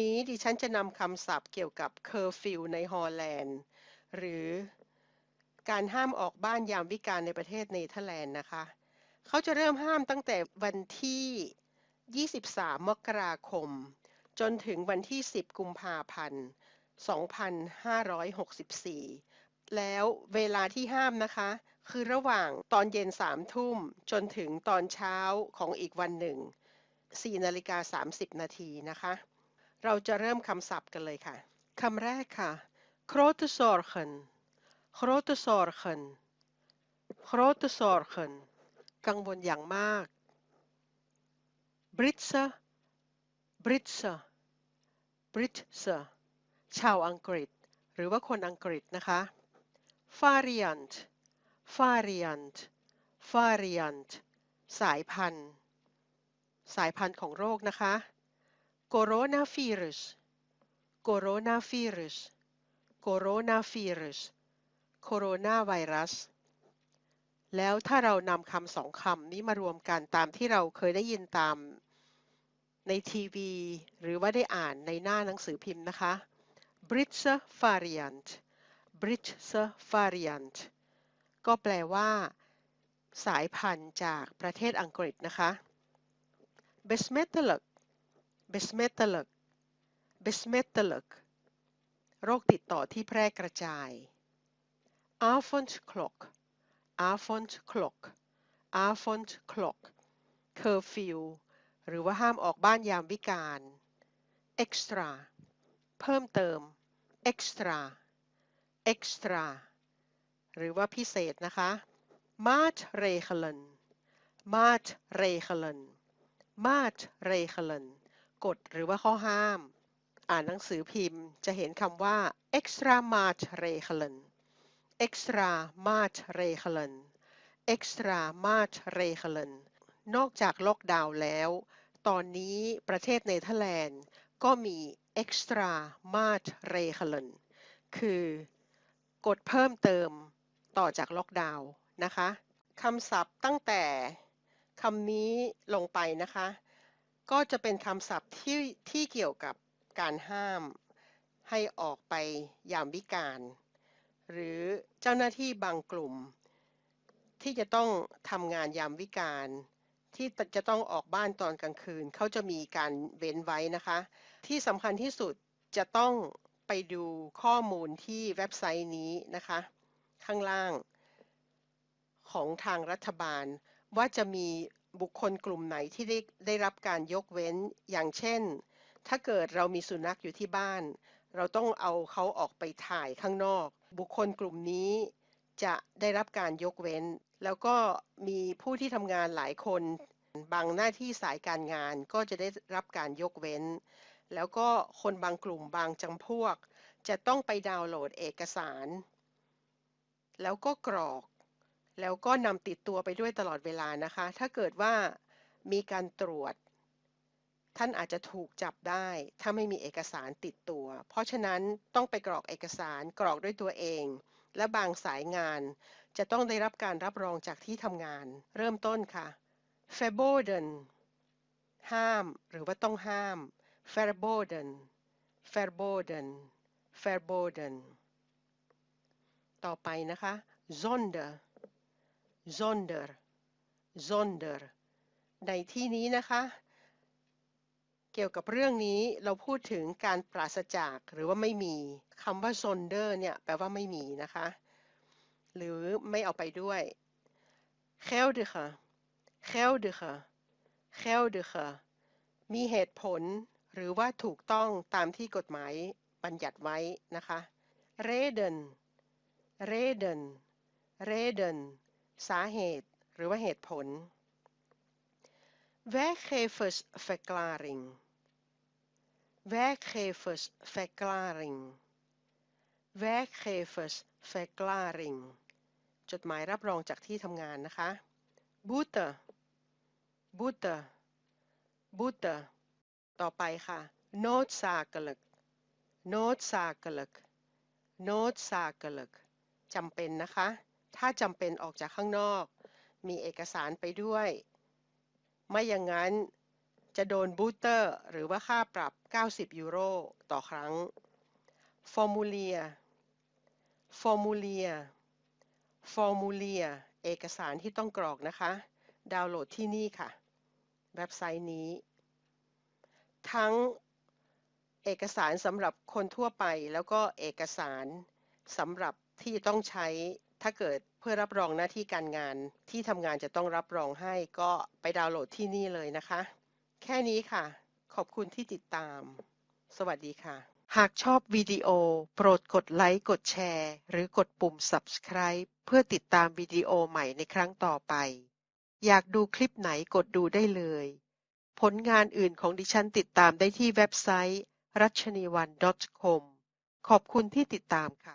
นี้ดิฉันจะนำคำศัพท์เกี่ยวกับเคอร์ฟิวในฮอลแลนด์ หรือการห้ามออกบ้านยามวิกาลในประเทศเนเธอร์แลนด์นะคะ เขาจะเริ่มห้ามตั้งแต่วันที่ 23 มกราคม จนถึงวันที่ 10 กุมภาพันธ์ 2564 แล้วเวลาที่ห้ามนะคะ คือระหว่างตอนเย็น 3 ทุ่ม จนถึงตอนเช้าของอีกวันหนึ่ง 4 นาฬิกา 30 นาทีนะคะ เราจะเริ่มคำศัพท์กันเลยค่ะ คำแรกค่ะ grote zorgen grote zorgen grote zorgen กังวลอย่างมาก Britse Britse Britse ชาวอังกฤษ หรือว่าคนอังกฤษนะคะ variant variant variant สายพันธุ์ สายพันธุ์ของโรคนะคะ coronavirus coronavirus coronavirus โคโรนาไวรัส แล้วถ้าเรานำคำสองคำนี้มารวมกันตามที่เราเคยได้ยินตามในทีวี หรือว่าได้อ่านในหน้าหนังสือพิมพ์นะคะ British variant British variant ก็แปลว่า สายพันธุ์จากประเทศอังกฤษนะคะ besmettelijk besmettelijk besmettelijk โรคติดต่อที่แพร่กระจาย avondklok avondklok avondklok เคอร์ฟิวหรือว่าห้ามออกบ้านยามวิกาล extra เพิ่มเติม extra extra หรือว่าพิเศษนะคะ maatregelen maatregelen maatregelen กฎหรือว่าข้อห้าม อ่านหนังสือพิมพ์จะเห็นคำว่า extra maatregelen extra maatregelen extra maatregelen นอกจากล็อกดาวน์แล้ว ตอนนี้ประเทศเนเธอร์แลนด์ก็มี extra maatregelen คือกฎเพิ่มเติมต่อจากล็อกดาวน์นะคะคำศัพท์ตั้งแต่คำนี้ลงไปนะคะ ก็จะเป็นคำศัพท์ที่ที่เกี่ยวกับการห้ามให้ออกไปยามวิกาลหรือเจ้าหน้าที่บางกลุ่ม ที่จะต้องทำงานยามวิกาลที่จะต้องออกบ้านตอนกลางคืน เขาจะมีการเว้นไว้นะคะ ที่สำคัญที่สุดจะต้องไปดูข้อมูลที่เว็บไซต์นี้นะคะ ข้างล่าง ของทางรัฐบาลว่าจะมี บุคคลกลุ่มไหนที่ได้ได้รับการยกเว้นอย่างเช่น ถ้าเกิดเรามีสุนัขอยู่ที่บ้าน เราต้องเอาเขาออกไปถ่ายข้างนอก บุคคลกลุ่มนี้จะได้รับการยกเว้น แล้วก็มีผู้ที่ทำงานหลายคน บางหน้าที่สายการงานก็จะได้รับการยกเว้น แล้วก็คนบางกลุ่มบางจำพวก จะต้องไปดาวน์โหลดเอกสาร แล้วก็กรอก แล้วก็นำติดตัวไปด้วยตลอดเวลานะคะ ถ้าเกิดว่ามีการตรวจ ท่านอาจจะถูกจับได้ ถ้าไม่มีเอกสารติดตัว เพราะฉะนั้นต้องไปกรอกเอกสารกรอกด้วยตัวเอง และบางสายงาน จะต้องได้รับการรับรองจากที่ทำงาน เริ่มต้นค่ะ verboden ห้าม หรือว่าต้องห้าม verboden verboden verboden ต่อไปนะคะ zonder zonder zonder ในที่นี้นะคะ เกี่ยวกับเรื่องนี้เราพูดถึงการปราศจากหรือว่าไม่มีคำว่า zonder เนี่ยแปลว่าไม่มีนะคะ หรือไม่เอาไปด้วย geldige geldige geldige มีเหตุผลหรือว่าถูกต้องตามที่กฎหมายบัญญัติไว้นะคะ reden reden reden สาเหตุ หรือว่าเหตุผล werkgeversverklaring werkgeversverklaring werkgeversverklaring จดหมายรับรองจากที่ทำงานนะคะ boete boete boete ต่อไปค่ะ noodzakelijk noodzakelijk noodzakelijk จำเป็นนะคะ ถ้าจำเป็นออกจากข้างนอก มีเอกสารไปด้วย ไม่อย่างนั้นจะโดนบูสเตอร์ หรือว่าค่าปรับ 90 ยูโรต่อครั้งฟอร์มูเลียฟอร์มูเลียฟอร์มูเลียเอกสารที่ต้องกรอกนะคะ ดาวน์โหลดที่นี่ค่ะ เว็บไซต์นี้ ทั้งเอกสารสำหรับคนทั่วไปแล้วก็เอกสารสำหรับที่ต้องใช้ ถ้าเกิดเพื่อรับรองหน้าที่การงานที่ทำงานจะต้องรับรองให้ก็ไปดาวน์โหลดที่นี่เลยนะคะ แค่นี้ค่ะ ขอบคุณที่ติดตาม สวัสดีค่ะ หากชอบวิดีโอ โปรดกดไลค์กดแชร์ หรือกดปุ่ม subscribe เพื่อติดตามวิดีโอใหม่ในครั้งต่อไป อยากดูคลิปไหนกดดูได้เลย ผลงานอื่นของดิฉันติดตามได้ที่เว็บไซต์รัชนีวัน .com ขอบคุณที่ติดตามค่ะ